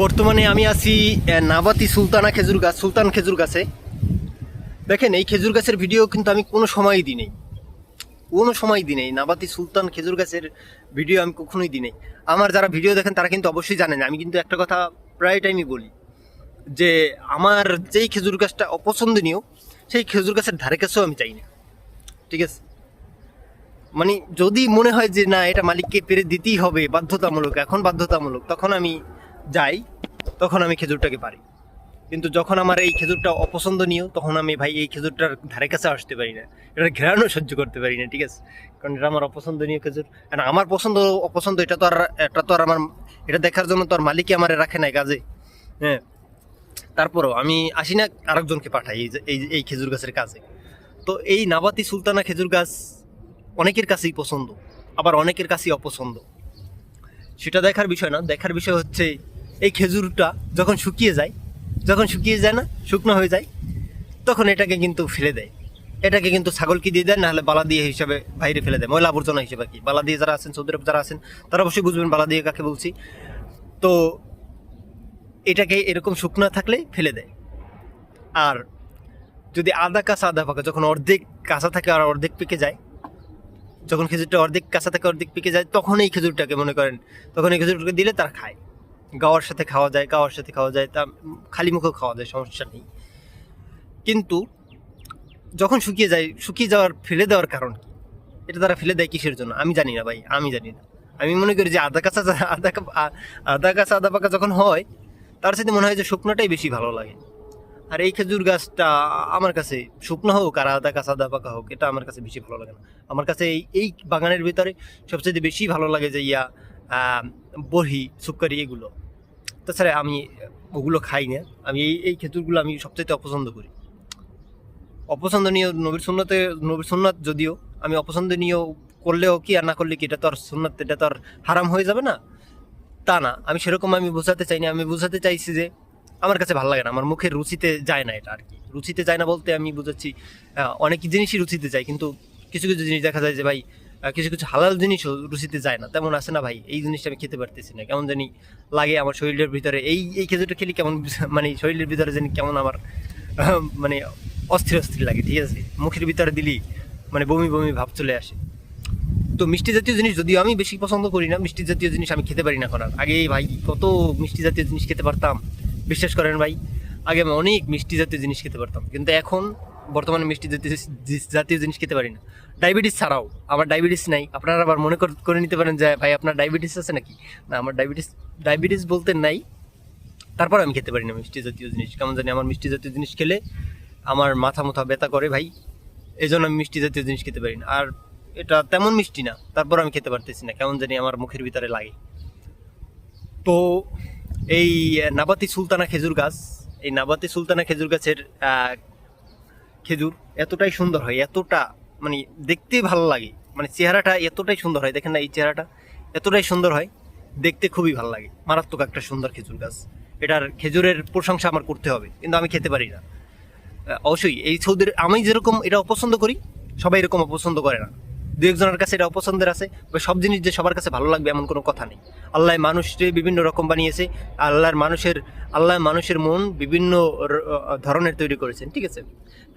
বর্তমানে আমি আছি নাবাতি সুলতানা খেজুর গাছ, সুলতান খেজুর গাছে। দেখেন, এই খেজুর গাছের ভিডিও কিন্তু আমি কোনো সময়ই দিই নেই। কোনো সময় দিই নেই। নাবাতি সুলতান খেজুর গাছের ভিডিও আমি কখনোই দিই নেই। আমার যারা ভিডিও দেখেন, তারা কিন্তু অবশ্যই জানেন। আমি কিন্তু একটা কথা প্রায় টাইমই বলি, যে আমার যেই খেজুর গাছটা অপছন্দনীয়, সেই খেজুর গাছের ধারে কাছেও আমি চাই না। ঠিক আছে? মানে যদি মনে হয় যে, না, এটা মালিককে পেরে দিতেই হবে, বাধ্যতামূলক, এখন বাধ্যতামূলক তখন আমি যাই, তখন আমি খেজুরটাকে পারি। কিন্তু যখন আমার এই খেজুরটা অপছন্দনীয়, তখন আমি ভাই এই খেজুরটার ধারে কাছে আসতে পারি না। এটা ঘেরানো সহ্য করতে পারি না, ঠিক আছে? কারণ এটা আমার অপছন্দনীয় খেজুর। আর আমার পছন্দ, অপছন্দ, এটা তো আর, এটা তো আর আমার, এটা দেখার জন্য তো আর মালিকই আমার রাখে নাই কাজে। হ্যাঁ। তারপরও আমি আসি না, আরেকজনকে পাঠাই এই এই এই খেজুর গাছের কাজে। তো এই নাবাতি সুলতানা খেজুর গাছ অনেকের কাছেই পছন্দ, আবার অনেকের কাছেই অপছন্দ। সেটা দেখার বিষয় না, দেখার বিষয় হচ্ছে এই খেজুরটা যখন শুকিয়ে যায়, যখন শুকিয়ে যায় না, শুকনো হয়ে যায়, তখন এটাকে কিন্তু ফেলে দেয়। এটাকে কিন্তু ছাগলকে দিয়ে দেয়, নাহলে বালা দিয়ে হিসাবে বাইরে ফেলে দেয়, ময়লা আবর্জনা হিসেবে কি। বালা দিয়ে যারা আছেন, সৌদি যারা আছেন, তারা অবশ্যই বুঝবেন বালা দিয়ে কাকে বলছি। তো এটাকে এরকম শুকনো থাকলে ফেলে দেয়। আর যদি আধা কাঁচা আধা পাকা, যখন অর্ধেক কাঁচা থাকে আর অর্ধেক পেকে যায়, যখন খেজুরটা অর্ধেক কাঁচা থাকে, অর্ধেক পেকে যায়, তখন এই খেজুরটাকে মনে করেন, তখন এই খেজুরটাকে দিলে তারা খায়। গাওয়ার সাথে খাওয়া যায় গাওয়ার সাথে খাওয়া যায় তা খালি মুখেও খাওয়া যায় সমস্যা নেই। কিন্তু যখন শুকিয়ে যায় শুকিয়ে যাওয়ার ফেলে দেওয়ার কারণ কি? এটা তারা ফেলে দেয় কিসের জন্য? আমি জানি না ভাই আমি জানি না। আমি মনে করি যে আধা কাঁচা আধা কা- আ- আধা কাঁচা আধা পাকা যখন হয় তার সাথে মনে হয় যে শুকনোটাই বেশি ভালো লাগে। আর এই খেজুর গাছটা আমার কাছে শুকনো হোক আর আদা কাঁচা আদা পাকা হোক এটা আমার কাছে বেশি ভালো লাগে না। আমার কাছে এই এই বাগানের ভিতরে সবচেয়ে বেশি ভালো লাগে যে ইয়া আম, বড়ি সুক্কারি এগুলো। তাছাড়া আমি ওগুলো খাই না। আমি এই এই খেজুরগুলো আমি সবচেয়ে অপছন্দ করি। অপছন্দনীয় নবীর সুন্নতে, নবীর সুন্নাত যদিও, আমি অপছন্দনীয় করলেও কি আর না করলে কি, এটা তো আর এটা তো আর হারাম হয়ে যাবে না? তা না, আমি সেরকম আমি বোঝাতে চাই না। আমি বোঝাতে চাইছি যে, আমার কাছে ভালো লাগে না। আমার মুখের রুচিতে যায় না এটা আর কি। রুচিতে যায় না বলতে আমি বুঝাচ্ছি অনেক জিনিসই রুচিতে যায়, কিন্তু কিছু কিছু জিনিস দেখা যায় যে, ভাই কিছু কিছু হালাল জিনিসও রুচিতে যায় না। তেমন আছে না ভাই? এই জিনিসটা আমি খেতে পারতেছি না। কেমন জানি লাগে আমার শরীরের ভিতরে। এই এই খেজুরটা খেলে কেমন মানে শরীরের ভিতরে জানি কেমন আমার মানে অস্থির অস্থির লাগে, ঠিক আছে? মুখের ভিতরে দিলি মানে বমি বমি ভাব চলে আসে। তো মিষ্টি জাতীয় জিনিস যদিও আমি বেশি পছন্দ করি না, মিষ্টি জাতীয় জিনিস আমি খেতে পারি না করার আগে ভাই কত মিষ্টি জাতীয় জিনিস খেতে পারতাম। বিশ্বাস করেন ভাই, আগে আমি অনেক মিষ্টি জাতীয় জিনিস খেতে পারতাম। কিন্তু এখন বর্তমানে মিষ্টি জাতীয় জিনিস খেতে পারি না। ডায়াবেটিস ছাড়াও, আমার ডায়াবেটিস নাই। আপনারা আবার মনে কর- নিতে পারেন যে, ভাই, আপনার ডায়াবেটিস আছে নাকি? না, আমার ডায়াবেটিস ডায়াবেটিস বলতে নাই। তারপর আমি খেতে পারি না মিষ্টি জাতীয় জিনিস। কেমন জানি আমার মিষ্টি জাতীয় জিনিস খেলে আমার মাথা মুথা ব্যথা করে ভাই। এই জন্য আমি মিষ্টি জাতীয় জিনিস খেতে পারি না। আর এটা তেমন মিষ্টি না, তারপর আমি খেতে পারতেছি না। কেমন জানি আমার মুখের ভিতরে লাগে। তো এই নাবাতি সুলতানা খেজুর গাছ, এই নাবাতি সুলতানা খেজুর গাছের খেজুর এতটাই সুন্দর হয়, এতটা মানে দেখতে ভালো লাগে। মানে চেহারাটা এতটাই সুন্দর হয়, দেখেন না এই চেহারাটা, এতটাই সুন্দর হয়, দেখতে খুবই ভালো লাগে। মারাত্মক একটা সুন্দর খেজুর গাছ। এটার খেজুরের প্রশংসা আমার করতে হবে, কিন্তু আমি খেতে পারি না। অবশ্যই এই সৌদির, আমি যেরকম এটা অপছন্দ করি, সবাই এরকম অপছন্দ করে না। দু একজনের কাছে এটা অপছন্দের আছে বা সব জিনিস যে সবার কাছে ভালো লাগবে এমন কোনো কথা নেই। আল্লাহ মানুষকে বিভিন্ন রকম বানিয়েছে, আল্লাহর মানুষের আল্লাহ মানুষের মন বিভিন্ন ধরনের তৈরি করেছেন, ঠিক আছে?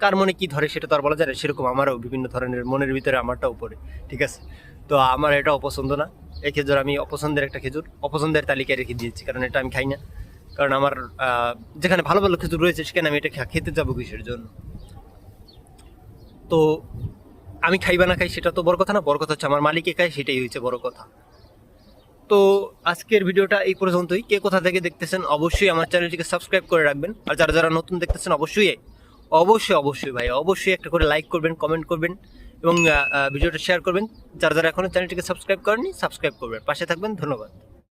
কার মনে কি ধরে সেটা তো আর বলা যায় না, সেরকম আমারও বিভিন্ন ধরনের মনের ভিতরে আমারটাও পড়ে ঠিক আছে? তো আমার এটা অপছন্দ না। এই খেজুর আমি অপছন্দের একটা খেজুর, অপছন্দের তালিকায় রেখে দিয়েছি, কারণ এটা আমি খাই না। কারণ আমার যেখানে ভালো ভালো খেজুর রয়েছে, সেখানে আমি এটা খেতে যাব কিসের জন্য? তো আমি খাই বা না খাই সেটা তো বড় কথা না, বড় কথা হচ্ছে আমার মালিকে খাই সেটাই হচ্ছে বড় কথা। তো আজকের ভিডিওটা এই পর্যন্তই। কে কোথা থেকে দেখতেছেন অবশ্যই আমার চ্যানেলটিকে সাবস্ক্রাইব করে রাখবেন। আর যারা যারা নতুন দেখতেছেন অবশ্যই অবশ্যই অবশ্যই ভাই, অবশ্যই একটা করে লাইক করবেন কমেন্ট করবেন এবং ভিডিওটা শেয়ার করবেন। যারা যারা এখনও চ্যানেলটিকে সাবস্ক্রাইব করেননি সাবস্ক্রাইব করবেন। পাশে থাকবেন, ধন্যবাদ।